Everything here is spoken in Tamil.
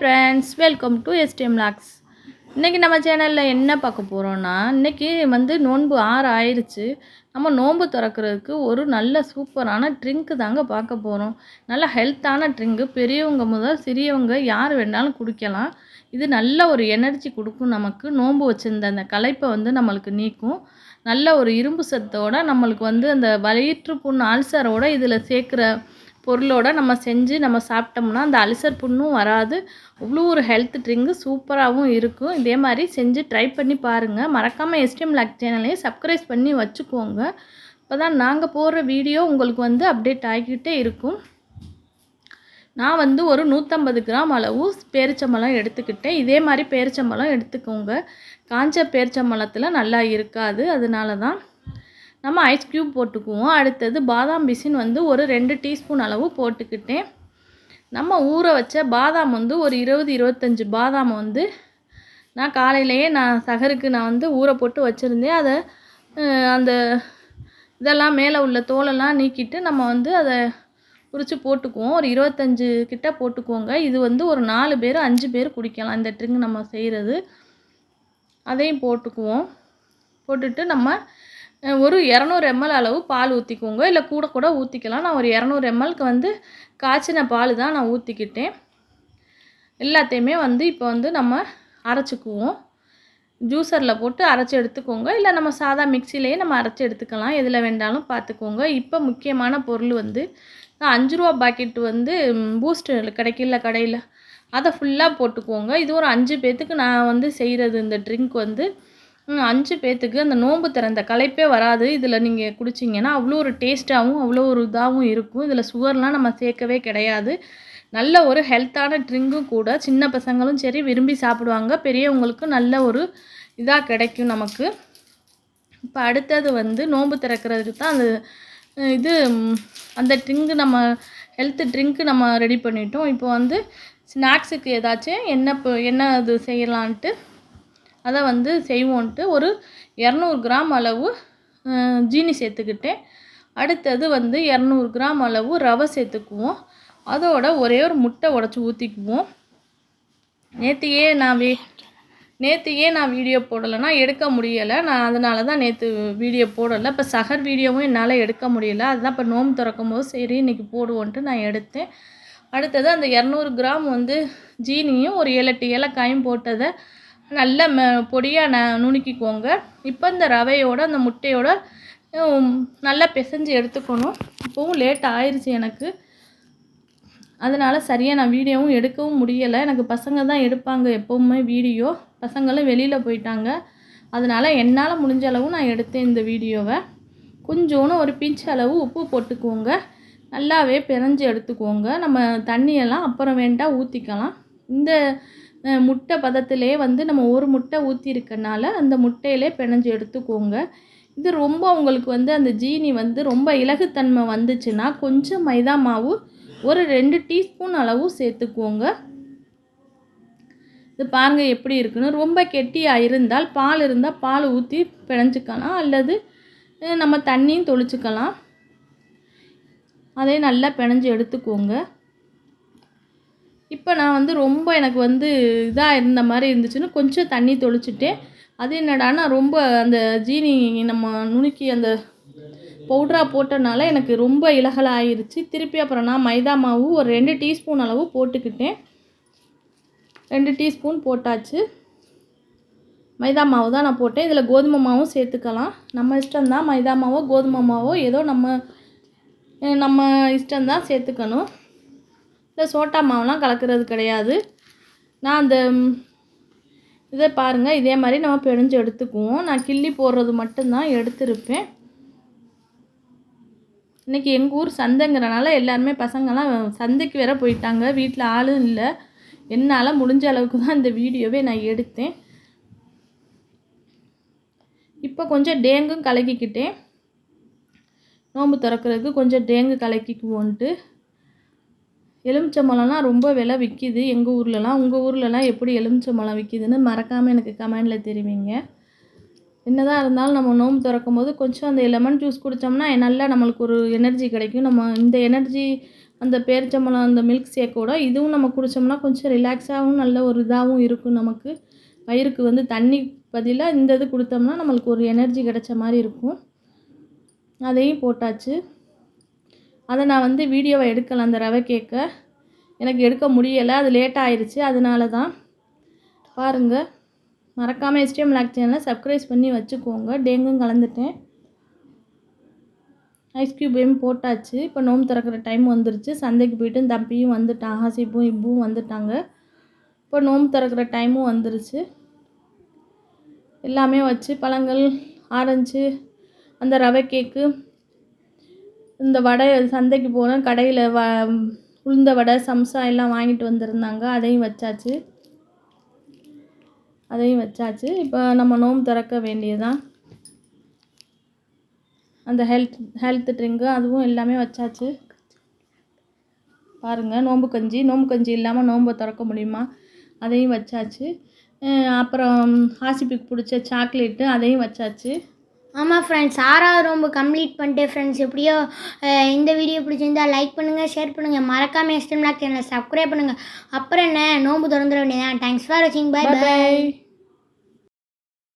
Friends welcome to STM logs இன்றைக்கி நம்ம சேனலில் என்ன பார்க்க போகிறோன்னா இன்றைக்கி வந்து நோன்பு ஆறு ஆயிடுச்சு நம்ம நோன்பு திறக்கிறதுக்கு ஒரு நல்ல சூப்பரான ட்ரிங்க்கு தாங்க பார்க்க போகிறோம் நல்ல ஹெல்த்தான ட்ரிங்க்கு பெரியவங்க முதல் சிறியவங்க யார் வேணாலும் குடிக்கலாம். இது நல்ல ஒரு எனர்ஜி கொடுக்கும் நமக்கு. நோன்பு வச்சுருந்த அந்த களைப்பை வந்து நம்மளுக்கு நீக்கும். நல்ல ஒரு இரும்பு சத்தோட நம்மளுக்கு வந்து அந்த வயிற்று புண் அல்சரோட இதில் சேர்க்குற பொருளோடு நம்ம செஞ்சு நம்ம சாப்பிட்டோம்னா அந்த அல்சர் புண்ணும் வராது. அவ்வளோ ஒரு ஹெல்த் ட்ரிங்கு சூப்பராகவும் இருக்கும். இதே மாதிரி செஞ்சு ட்ரை பண்ணி பாருங்கள் மறக்காமல் எஸ்டிஎம் லாக் சேனலையும் சப்ஸ்கிரைப் பண்ணி வச்சுக்கோங்க. அப்போ தான் நாங்கள் போடுற வீடியோ உங்களுக்கு வந்து அப்டேட் ஆகிக்கிட்டே இருக்கும். நான் வந்து ஒரு நூற்றம்பது கிராம் அளவு பேரிச்சம்பழம் எடுத்துக்கிட்டேன். இதே மாதிரி பேரிச்சம்பழம் எடுத்துக்கோங்க. காஞ்ச பேரிச்சம்பழத்தில் நல்லா இருக்காது. அதனால தான் நம்ம ஐஸ் க்யூப் போட்டுக்குவோம். அடுத்தது பாதாம் பிசின் வந்து ஒரு ரெண்டு டீஸ்பூன் அளவு போட்டுக்கிட்டேன். நம்ம ஊற வச்ச பாதாம் வந்து ஒரு இருபது இருபத்தஞ்சி பாதாம் வந்து நான் காலையிலேயே நான் சகருக்கு நான் வந்து ஊற போட்டு வச்சுருந்தேன். அதை அந்த இதெல்லாம் மேலே உள்ள தோலெல்லாம் நீக்கிட்டு நம்ம வந்து அதை உரித்து போட்டுக்குவோம். ஒரு இருபத்தஞ்சு கிட்ட போட்டுக்குவோங்க இது வந்து ஒரு நாலு பேர் அஞ்சு பேர் குடிக்கலாம் இந்த ட்ரிங்க் நம்ம செய்கிறது அதையும் போட்டுக்குவோம். போட்டுட்டு நம்ம ஒரு இரநூறு எம்எல் அளவு பால் ஊற்றிக்கோங்க இல்லை கூட கூட ஊற்றிக்கலாம் நான் ஒரு இரநூறு எம்எல்க்கு வந்து காய்ச்சின பால் தான் நான் ஊற்றிக்கிட்டேன் எல்லாத்தையுமே வந்து இப்போ வந்து நம்ம அரைச்சிக்குவோம். ஜூஸரில் போட்டு அரைச்சி எடுத்துக்கோங்க. இல்லை நம்ம சாதா மிக்சிலேயே நம்ம அரைச்சி எடுத்துக்கலாம். எதில் வேண்டாலும் பார்த்துக்கோங்க இப்போ முக்கியமான பொருள் வந்து அஞ்சு ரூபா பாக்கெட் வந்து பூஸ்ட்டு கிடைக்கல கடையில். அதை ஃபுல்லாக போட்டுக்கோங்க. இது ஒரு அஞ்சு பேர்த்துக்கு நான் வந்து செய்கிறது இந்த ட்ரிங்க் வந்து அஞ்சு பேர்த்துக்கு அந்த நோன்பு திறந்த களைப்பே வராது. இதில் நீங்கள் குடிச்சிங்கன்னா அவ்வளோ ஒரு டேஸ்ட்டாகவும் அவ்வளோ ஒரு இதாகவும் இருக்கும். இதில் சுகர்லாம் நம்ம சேர்க்கவே கிடையாது. நல்ல ஒரு ஹெல்த்தான ட்ரிங்க்கும் கூட சின்ன பசங்களும் சரி விரும்பி சாப்பிடுவாங்க. பெரியவங்களுக்கும் நல்ல ஒரு இதாக கிடைக்கும் நமக்கு. இப்போ அடுத்தது வந்து நோன்பு திறக்கிறதுக்கு தான் அந்த இது அந்த ட்ரிங்க்கு நம்ம ஹெல்த்து ட்ரிங்க்கு நம்ம ரெடி பண்ணிட்டோம். இப்போ வந்து ஸ்நாக்ஸுக்கு ஏதாச்சும் என்ன என்ன இது செய்யலான்ட்டு அதை வந்து செய்வோன்ட்டு ஒரு இரநூறு கிராம் அளவு ஜீனி சேர்த்துக்கிட்டேன். அடுத்தது வந்து இரநூறு கிராம் அளவு ரவை சேர்த்துக்குவோம். அதோட ஒரே ஒரு முட்டை உடச்சி ஊற்றிக்குவோம் நேற்றுயே நான் வே நேற்றுயே நான் வீடியோ போடலைன்னா எடுக்க முடியலை. நான் அதனால தான் நேற்று வீடியோ போடலை. இப்போ சகர் வீடியோவும் என்னால் எடுக்க முடியலை. அதுதான் இப்போ நோம்பு திறக்கும் போது சரி இன்றைக்கி போடுவோன்ட்டு நான் எடுத்தேன். அடுத்தது அந்த இரநூறு கிராம் வந்து ஜீனியும் ஒரு ஏழு எட்டு ஏலக்காயும் போட்டதை நல்ல ம பொடியாக ந நுணுக்கிக்கோங்க. இப்போ இந்த ரவையோட அந்த முட்டையோட நல்லா பிசைஞ்சு எடுத்துக்கணும். இப்போவும் லேட் ஆயிடுச்சு எனக்கு. அதனால் சரியாக நான் வீடியோவும் எடுக்கவும் முடியலை. எனக்கு பசங்க தான் எடுப்பாங்க எப்போவுமே வீடியோ. பசங்களும் வெளியில் போயிட்டாங்க. அதனால் என்னால் முடிஞ்ச அளவு நான் எடுத்தேன் இந்த வீடியோவை. கொஞ்சோன்னு ஒரு பிஞ்ச் அளவு உப்பு போட்டுக்கோங்க. நல்லாவே பிறஞ்சு எடுத்துக்கோங்க. நம்ம தண்ணியெல்லாம் அப்புறம் வேண்டாம் ஊற்றிக்கலாம் இந்த முட்டை பதத்திலே வந்து நம்ம ஒரு முட்டை ஊற்றிருக்கனால அந்த முட்டையிலே பிணைஞ்சு எடுத்துக்கோங்க. இது ரொம்ப உங்களுக்கு வந்து அந்த ஜீனி வந்து ரொம்ப இலகுத்தன்மை வந்துச்சுன்னா கொஞ்சம் மைதா மாவு ஒரு ரெண்டு டீஸ்பூன் அளவு சேர்த்துக்கோங்க. இது பாருங்கள் எப்படி இருக்குன்னு. ரொம்ப கெட்டியாக இருந்தால் பால் இருந்தால் பால் ஊற்றி பிணைஞ்சிக்கலாம். அல்லது நம்ம தண்ணியும் தொளிச்சுக்கலாம். அதே நல்லா பிணைஞ்சு எடுத்துக்கோங்க. இப்போ நான் வந்து ரொம்ப எனக்கு வந்து இதாக இருந்த மாதிரி இருந்துச்சுன்னு கொஞ்சம் தண்ணி தொளிச்சுட்டேன். அது என்னடானா ரொம்ப அந்த ஜீனி நம்ம நுணுக்கி அந்த பவுட்ராக போட்டனால எனக்கு ரொம்ப இலகலாக ஆயிடுச்சு திருப்பி அப்புறம் நான் மைதா மாவு ஒரு ரெண்டு டீஸ்பூன் அளவு போட்டுக்கிட்டேன். ரெண்டு டீஸ்பூன் போட்டாச்சு. மைதா மாவு தான் நான் போட்டேன். இதில் கோதுமை மாவும் சேர்த்துக்கலாம். நம்ம இஷ்டம்தான் மைதா மாவோ கோதுமை மாவோ ஏதோ நம்ம நம்ம இஷ்டம்தான் சேர்த்துக்கணும். இல்லை சோட்டா மாவுலாம் கலக்கிறது கிடையாது. நான் அந்த இதை பாருங்கள் இதே மாதிரி நம்ம பிழிஞ்சு எடுத்துக்குவோம். நான் கிள்ளி போடுறது மட்டும்தான் எடுத்திருப்பேன். இன்றைக்கி எங்கள் ஊர் சந்தைங்கிறனால எல்லாருமே பசங்கள்லாம் சந்தைக்கு வேற போயிட்டாங்க. வீட்டில் ஆளும் இல்லை. என்னால் முடிஞ்ச அளவுக்கு தான் இந்த வீடியோவே நான் எடுத்தேன். இப்போ கொஞ்சம் டேங்கும் கலக்கிக்கிட்டேன். நோம்பு திறக்கிறதுக்கு கொஞ்சம் டேங்கு கலக்கிக்குவோன்ட்டு. எலுமிச்சம்பழம்லாம் ரொம்ப விலை விற்கிது எங்கள் ஊர்லலாம் உங்கள் ஊர்லலாம் எப்படி எலுமிச்சம்பழம் விற்கிதுன்னு மறக்காமல் எனக்கு கமெண்டில் தெரிவிங்க. என்னதான் இருந்தாலும் நம்ம நோம்பு திறக்கும் போது கொஞ்சம் அந்த லெமன் ஜூஸ் குடித்தோம்னா நல்லா நம்மளுக்கு ஒரு எனர்ஜி கிடைக்கும். நம்ம இந்த எனர்ஜி அந்த பேரிச்சம்பழம் அந்த மில்க் ஷேக்கோட இதுவும் நம்ம குடித்தோம்னா கொஞ்சம் ரிலாக்ஸாகவும் நல்ல ஒரு இதாகவும் இருக்கும் நமக்கு. வயிறுக்கு வந்து தண்ணி பதிலாக இந்த இது கொடுத்தோம்னா நம்மளுக்கு ஒரு எனர்ஜி கிடைச்ச மாதிரி இருக்கும். அதையும் போட்டாச்சு. அதை நான் வந்து வீடியோவை எடுக்கலை அந்த ரவை கேக்கை. எனக்கு எடுக்க முடியலை அது லேட் ஆயிடுச்சு அதனால தான். பாருங்கள் மறக்காமல் எஸ்டிஎம் லாக் சேனலை சப்ஸ்கிரைப் பண்ணி வச்சுக்கோங்க. டேங்கும் கலந்துட்டேன். ஐஸ் க்யூபையும் போட்டாச்சு. இப்போ நோம்பு திறக்கிற டைம் வந்துருச்சு. சந்தைக்கு போயிட்டு தம்பியும் வந்துட்டான் ஹாசிப்பும் இப்பும் வந்துட்டாங்க. இப்போ நோம்பு திறக்கிற டைமும் வந்துருச்சு. எல்லாமே வச்சு பழங்கள் ஆரஞ்சு அந்த ரவை கேக்கு இந்த வடை சந்தைக்கு போனால் கடையில் வ உளுந்த வடை சம்சா எல்லாம் வாங்கிட்டு வந்திருந்தாங்க. அதையும் வச்சாச்சு. அதையும் வச்சாச்சு. இப்போ நம்ம நோம்பு திறக்க வேண்டியதுதான். அந்த ஹெல்த் ஹெல்த் ட்ரிங்க்கு அதுவும் எல்லாமே வச்சாச்சு. பாருங்கள் நோம்பு கஞ்சி. நோம்பு கஞ்சி இல்லாமல் நோம்பை திறக்க முடியுமா? அதையும் வச்சாச்சு. அப்புறம் ஹாசிபிக்கு பிடிச்ச சாக்லேட்டு அதையும் வச்சாச்சு. ஆமாம் ஃப்ரெண்ட்ஸ் ஆறாவது ரொம்ப கம்ப்ளீட் பண்ணிட்டு ஃப்ரெண்ட்ஸ் எப்படியோ இந்த வீடியோ பிடிச்சிருந்தா லைக் பண்ணுங்கள் ஷேர் பண்ணுங்கள் மறக்காமல் எஸ்டம் லாக் சேனலை சப்ஸ்கிரைப் பண்ணுங்கள் அப்புறம் என்ன? நோம்பு திறந்துட வேண்டியதான் தேங்க்ஸ் ஃபார் வாட்சிங் பை பை பாய்